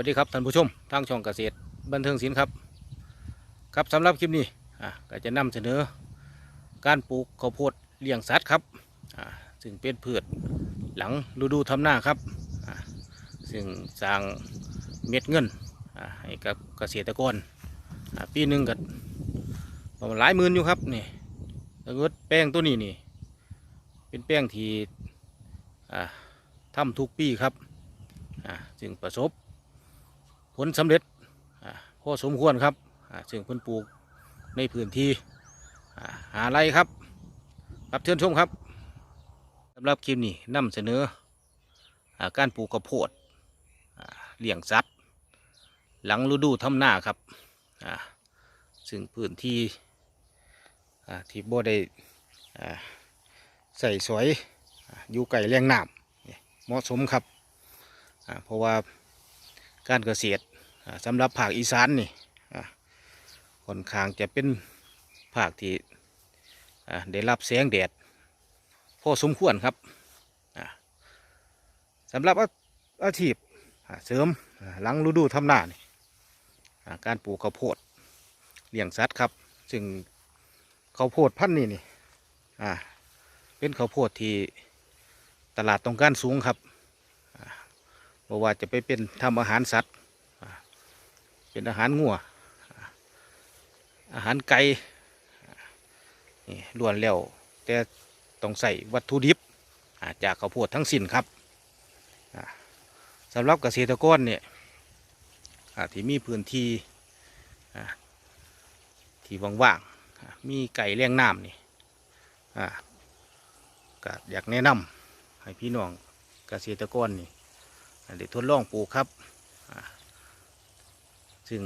สวัสดีครับท่านผู้ชมทางช่องเกษตรบันเทิงศิลป์ครับ ครับสำหรับคลิปนี้อะก็จะนำเสนอ การปลูกข้าวโพดเลี้ยงสัตว์ครับอ่าซึ่งเป็นพืชหลังฤดูทำนาครับอ่าซึ่งสร้างเม็ดเงินอ่าให้กับเกษตรกรอ่าปีหนึ่งก็ประมาณหลายหมื่นอยู่ครับนี่ถ้าเกิดแป้งตัวนี้นี่ เป็นแป้งที่อ่าทำทุกปีครับอ่าจึงประสบ ลสำเร็จพอสมควรครับซึ่งเพิ่นปลูกในพื้นที่อ่าหาไรครับรับเชิญชมครับสำหรับคลิปนี้นำเสนอการปลูกข้าวโพดเลี้ยงสัตว์หลังฤดูทำนาครับซึ่งพื้นที่ที่บ่ได้ใส่สวยอยู่ไก่แรงน้ำเหมาะสมครับเพราะว่าการเกษตร สำหรับภาคอีสานนี่ค่อนข้างจะเป็นภาคที่ได้รับแสงแดดพอสมควรครับสำหรับอาชีพเสริมอ่าหลังฤดูทำนานี่การปลูกข้าวโพดเลี้ยงสัตว์ครับ ซึ่งข้าวโพดพันธุ์นี่นี่เป็นข้าวโพดที่ตลาดต้องการสูงครับเพราะว่าจะไปเป็นทำอาหารสัตว์ เป็นอาหารงัวอาหารไก่นี่ล้วนแล้วแต่ต้องใส่วัตถุดิบจากข้าวโพดทั้งสิ้นครับสำหรับเกษตรกรเนี่ยที่มีพื้นที่ที่ว่างๆมีไก่เลี้ยงน้ำนี่อ่าก็อยากแนะนำให้พี่น้องเกษตรกรนี่เด็ทดลองปลูกครับ ซึ่ง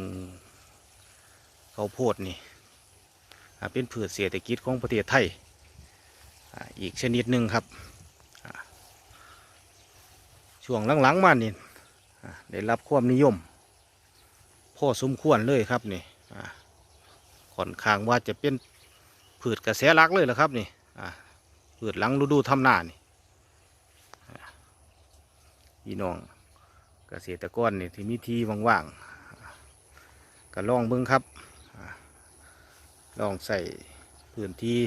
ข้าวโพดนี่เป็นพืชเศรษฐกิจของประเทศไทยอีกชนิดหนึ่งครับ ช่วงหลังๆมานี่ได้รับความนิยมพอสมควรเลยครับนี่ค่อนข้างว่าจะเป็นพืชกระแสหลักเลยแหละครับนี่พืชหลังฤดูทำนานี่พี่น้องเกษตรกรเนี่ยที่มีที่ว่างๆ ก็ลองเบิ้งครับ ลองใส่พื้นที่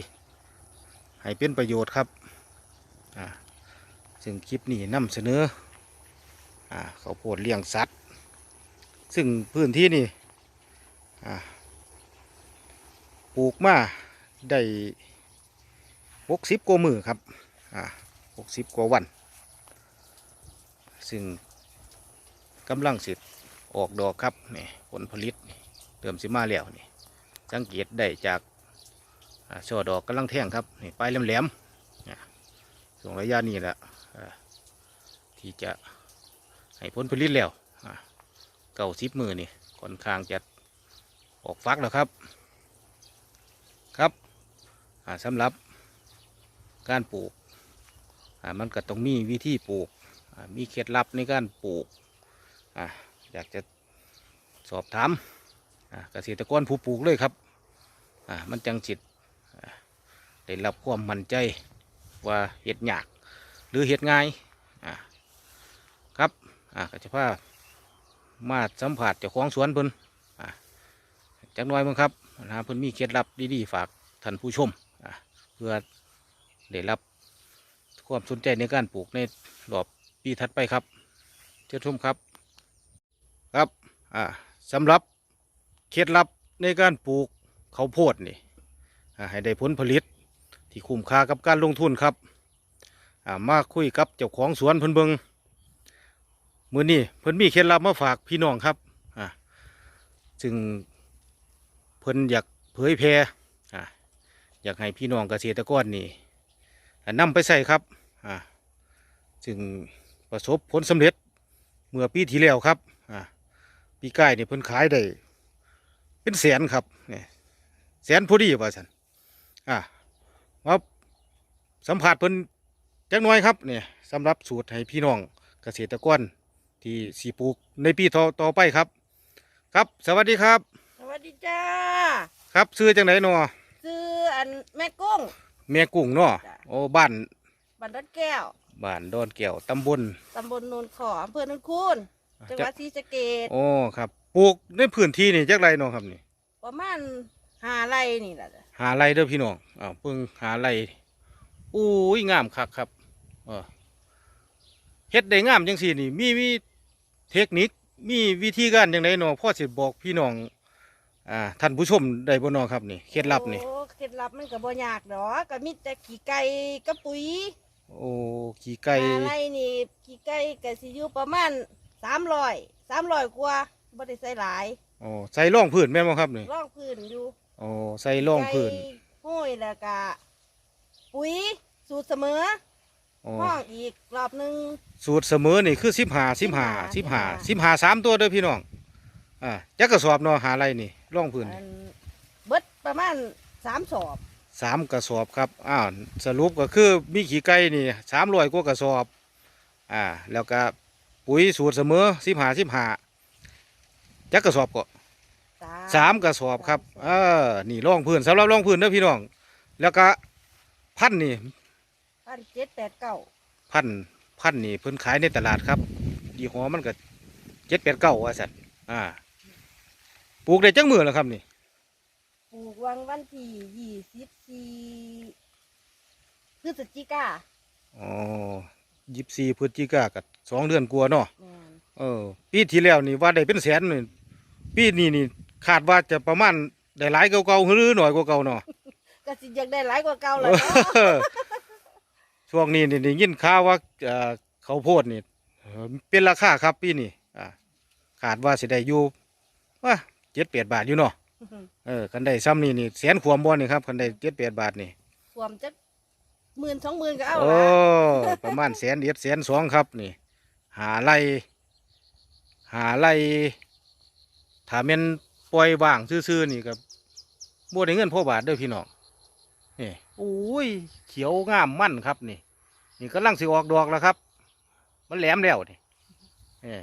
ให้เป็นประโยชน์ครับซึ่งคลิปนี้นำเสนอเขาวโพดเลี้ยงสัตว์ ซึ่งพื้นที่นี่ปลูกมาได้หกสิบกว่ามือครับอ่าหกสิบกว่าวัน ซึ่งกำลังสิ ออกดอกครับนี่ผลผลิตเติมสิมาแล้วนี่สังเกตได้จากช่อดอกกำลังแท่งครับนี่ปลายแหลมๆเนี่ส่งระยะนี้แหละที่จะให้ผลผลิตแล้วเก้าสิบมือนี่ค่อนข้างจะออกฟักแล้วครับครับอ่าสำหรับการปลูกมันก็ต้องมีวิธีปลูกมีเคล็ดลับในการปลูก อยากจะสอบถามเกษตรกรผู้ปลูกเลยครับมันจังจิตได้รับความมั่นใจว่าเห็ดยากหรือเห็ดง่ายครับอะก็จะพามาสัมผัสเจ้าของสวนเพิ่นอะจักน้อยมั้งครับนะเพิ่นมีเคล็ดลับดีๆฝากท่านผู้ชมเพื่อได้รับความสนใจในการปลูกในรอบปีถัดไปครับเชิญชมครับ ครับอ่าสำหรับเคล็ดลับในการปลูกข้าวโพดนี่ให้ได้ผลผลิตที่คุ้มค่ากับการลงทุนครับอ่ามาคุยกับเจ้าของสวนเพิ่นเบิงมือนี้เพิ่นมีเคล็ดลับมาฝากพี่น้องครับอ่าซึ่งเพิ่นอยากเผยแพร่อยากให้พี่น้องเกษตรกรนี่อ่านำไปใส่ครับอ่าซึ่งประสบผลสำเร็จเมื่อปีที่แล้วครับ ปีใกล้เนี่ยเพิ่นขายได้เป็นแสนครับเนี่ยแสนพอดีว่าสันอ่ามาสัมผัสเพิ่นจักหน่อยครับเนี่ยสำหรับสูตรให้พี่น้องเกษตรกรที่สีปลูกในปีต่อต่อไปครับ ครับ สวัสดีครับ สวัสดีจ้า ครับซื้อจังไหนเนาะซื้ออันแม่กุ้ง แม่กุ้งเนาะจ้ะโอ้บ้านบันดอนแก้วบ้านดอนแก้วตำบลตำบลโนนขออำเภอโนนคูน จังหวัดศรีสะเกษโอ้ครับปลูกในพื้นที่นี่จักไรเนาะครับนี่ประมาณห้าไร่นี่แหละจ้ะหาไรเด้อพี่น้องอ้าวเพิ่งหาไรอุ้ยงามคักครับเออเฮ็ดได้งามจังซี่นี่ มีมีเทคนิคมีวิธีการจังไดเนาะพ่อสิบอกพี่น้องอ่าท่านผู้ชมได้บ่เนาะครับนี่เคล็ดลับนี่ โอ้เคล็ดลับมันก็บ่ยากดอกก็มีแต่ขี้ไก่กับปุ๋ยโอ้ขี้ไก่ห้าไร่นี่ขี้ไก่ก็สิอยู่ประมาณ สามร้อยสามร้อยกว่าบ่ได้ใส่หลายโอ้ใส่ร่องพื้นแม่นบ่ครับนี่ร่องพื้นอยู่โอ้ใส่ร่องพื้นไก่ห้อยแล้วก็ปุ๋ยสูตรเสมอโอ้ห้องอีกรอบหนึงสูตรเสมอนี่คือ15 15 15 15 3ตัวเด้อพี่น้องอ่าจักกระสอบเนาะหาไรนี่ร่องพื้นอันเบิดประมาณสามสอบสามกระสอบครับอ้าวสรุปก็คือมีขี้ไก่นี่สามร้อยกว่ากระสอบอ่าแล้วก็ ปุ๋ยสูตรเสมอสิบหาสิบหาจักกระสอบก็สามกระสอบครับ เออ นี่ร่องพื้นสำหรับร่องพื้นเด้อพี่น้อง แล้วก็พันธุ์นี่พันเจ็ดแปดเก้าพันธุ์พันธุ์นี่เพิ่นขายในตลาดครับยี่ห้อมันก็เจ็ดแปดเก้าว่าสัตว์อ่า ปลูกได้จังมือแล้วครับนี่ ปลูกวังวันที่ยี่สิบสี่พฤศจิกาอ๋อ ยิบสี่พฤศจิกากับสองเดือนกลัวาเนาะแม่นเออ ปีที่แล้วนี่ว่าได้เป็นแสนนี่ปีนี้นี่คาดว่าจะประมาณได้หลายกว่าเก่าๆหรือหน่อยกว่าเก่าเนาะ ก็สิอยากได้หลายกว่าเก่าเลยเนาะเออช่วงนี้นี่ได้ยินข่าวว่าเอ่อข้าวโพดนี่เอ่อเป็นราคาครับปีนี้อ่าคาดว่าสิได้อยู่ว่าเจ็ดแปดบาทอยู่เนาะ เออคันได้ซ้ำนี่นี่แสนขวมบ่นี่ครับคันได้เจ็ดแปดบาทนี่สวมจัก หมื่นสองหมื่นก็เอาโอ้ละประมาณแสนเดียดแสนสองครับนี่ หาไรหาไรถ้าแม่นปล่อยว่างซื่อๆนี่กับบ่ได้เงินพ่อบาทเด้อพี่น้องนี่โอ้ยเขียวงามมั่นครับนี่ นี่กำลังสิออกดอกแล้วครับ มันแหลมแล้วนี่เอ้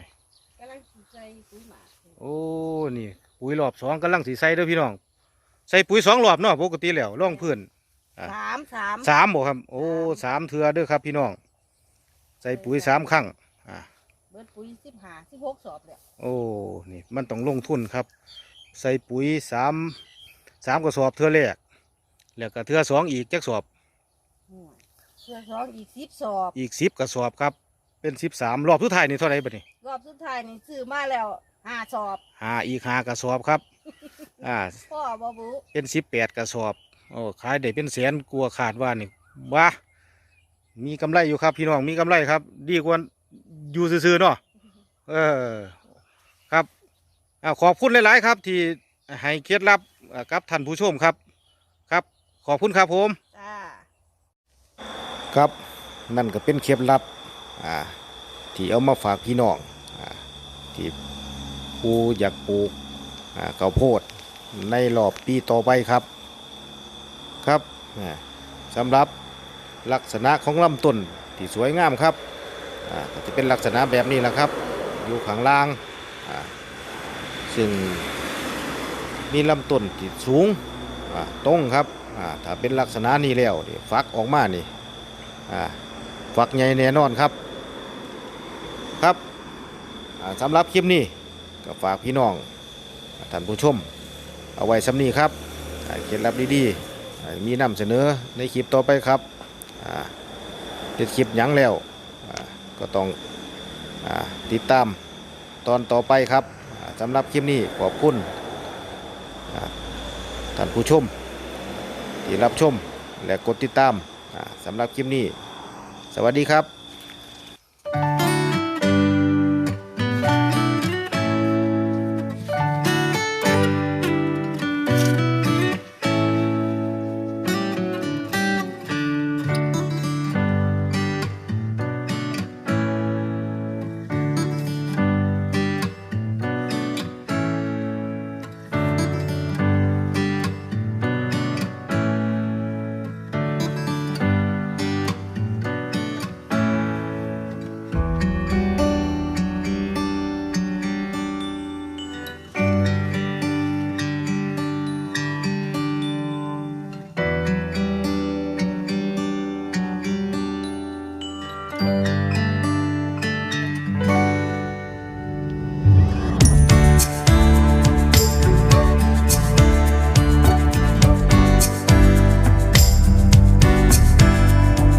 กำลังสิใส่ปุ๋ยหมากโอ้ นี่ ปุ๋ยรอบสองกำลังสิใส่เด้อพี่น้อง ใส่ปุ๋ยสองรอบเนาะปกติแล้วร่องพื้นอะ สามสามสามบ่ครับ โอ้สามเทือเด้อครับ พี่น้อง ใส่ปุ๋ยสามครั้งอ่าเบิดปุ๋ยสิบห้าสิบหกสอบเลยโอ้นี่มันต้องลงทุนครับ ใส่ปุ๋ยสามสามกระสอบเทือแรกแล้วก็เทือสองอีกจักสอบเพื่อสองอีกสิบสอบ อีกสิบกระสอบครับ เป็นสิบสามรอบสุดท้ายนี่เท่าไหร่บัดนี้รอบสุดท้ายนี่ซื้อมาแล้วห้าสอบหาอีกหากระสอบครับ อ่าพ่อบอบุเป็นสิบแปดกระสอบ โอ้ขายได้เป็นแสนกลัวขาดว่านี่ว้ามีกำไรอยู่ครับ พี่น้องมีกำไรครับ ดีกว่าอยู่ซื่อๆเนาะเออครับอ่าขอบคุณหลาย ๆ ครับ ที่ให้เคล็ดลับอ่ากับท่านผู้ชมครับ ครับ ขอบคุณครับผมจ้าครับนั่นก็เป็นเคล็ดลับอ่าที่เอามาฝากพี่น้องอ่าที่ผู้อยากปลูกอ่าข้าวโพดในรอบปีต่อไปครับ ครับอ่าสำหรับลักษณะของลำต้นที่สวยงามครับจะเป็นลักษณะแบบนี้แหละครับ อยู่ข้างล่างซึ่งมีลำต้นที่สูงตรงครับถ้าเป็นลักษณะนี้แล้วฟักออกมานี่ฟักใหญ่แน่นอนครับครับอ่าสำหรับคลิปนี้ก็ฝากพี่น้องท่านผู้ชม เอาไว้สำนีครับเคล็ดลับดีๆ มีนำเสนอในคลิปต่อไปครับเด็ดคลิปยั้งแล้วก็ต้องอติดตามตอนต่อไปครับสำหรับคลิปนี้ขอบคุณท่านผู้ชม ที่รับชมและกดติดตามสำหรับคลิปนี้ สวัสดีครับ